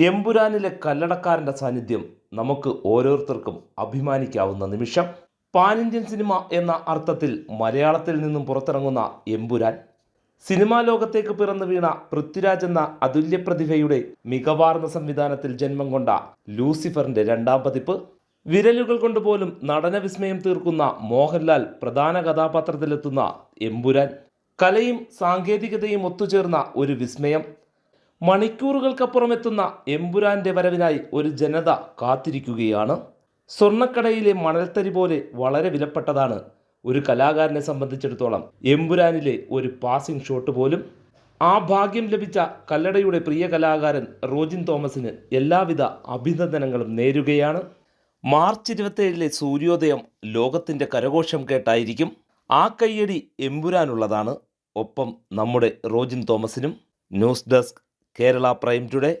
എമ്പുരാനിലെ കല്ലടക്കാരന്റെ സാന്നിധ്യം നമുക്ക് ഓരോരുത്തർക്കും അഭിമാനിക്കാവുന്ന നിമിഷം. പാൻ ഇന്ത്യൻ സിനിമ എന്ന അർത്ഥത്തിൽ മലയാളത്തിൽ നിന്നും പുറത്തിറങ്ങുന്ന എമ്പുരാൻ സിനിമാ ലോകത്തേക്ക് പിറന്നു വീണ പൃഥ്വിരാജ് എന്ന അതുല്യ പ്രതിഭയുടെ മികവാർന്ന സംവിധാനത്തിൽ ജന്മം കൊണ്ട ലൂസിഫറിന്റെ രണ്ടാം പതിപ്പ് വിരലുകൾ കൊണ്ട് പോലും നടന വിസ്മയം തീർക്കുന്ന മോഹൻലാൽ പ്രധാന കഥാപാത്രത്തിലെത്തുന്ന എമ്പുരാൻ കലയും സാങ്കേതികതയും ഒത്തുചേർന്ന ഒരു വിസ്മയം മണിക്കൂറുകൾക്കപ്പുറം എത്തുന്ന എമ്പുരാന്റെ വരവിനായി ഒരു ജനത കാത്തിരിക്കുകയാണ്. സ്വർണക്കടയിലെ മണൽത്തരി പോലെ വളരെ വിലപ്പെട്ടതാണ് ഒരു കലാകാരനെ സംബന്ധിച്ചിടത്തോളം. എമ്പുരാനിലെ ഒരു പാസിംഗ് ഷോട്ട് പോലും. ആ ഭാഗ്യം ലഭിച്ച കല്ലടയുടെ പ്രിയ കലാകാരൻ റോജിൻ തോമസിന് എല്ലാവിധ അഭിനന്ദനങ്ങളും നേരുകയാണ്. മാർച്ച് ഇരുപത്തേഴിലെ സൂര്യോദയം ലോകത്തിന്റെ കരഘോഷം കേട്ടായിരിക്കും. ആ കയ്യടി എമ്പുരാനുള്ളതാണ്. ഒപ്പം നമ്മുടെ Rojin തോമസിനും news desk Kerala prime today.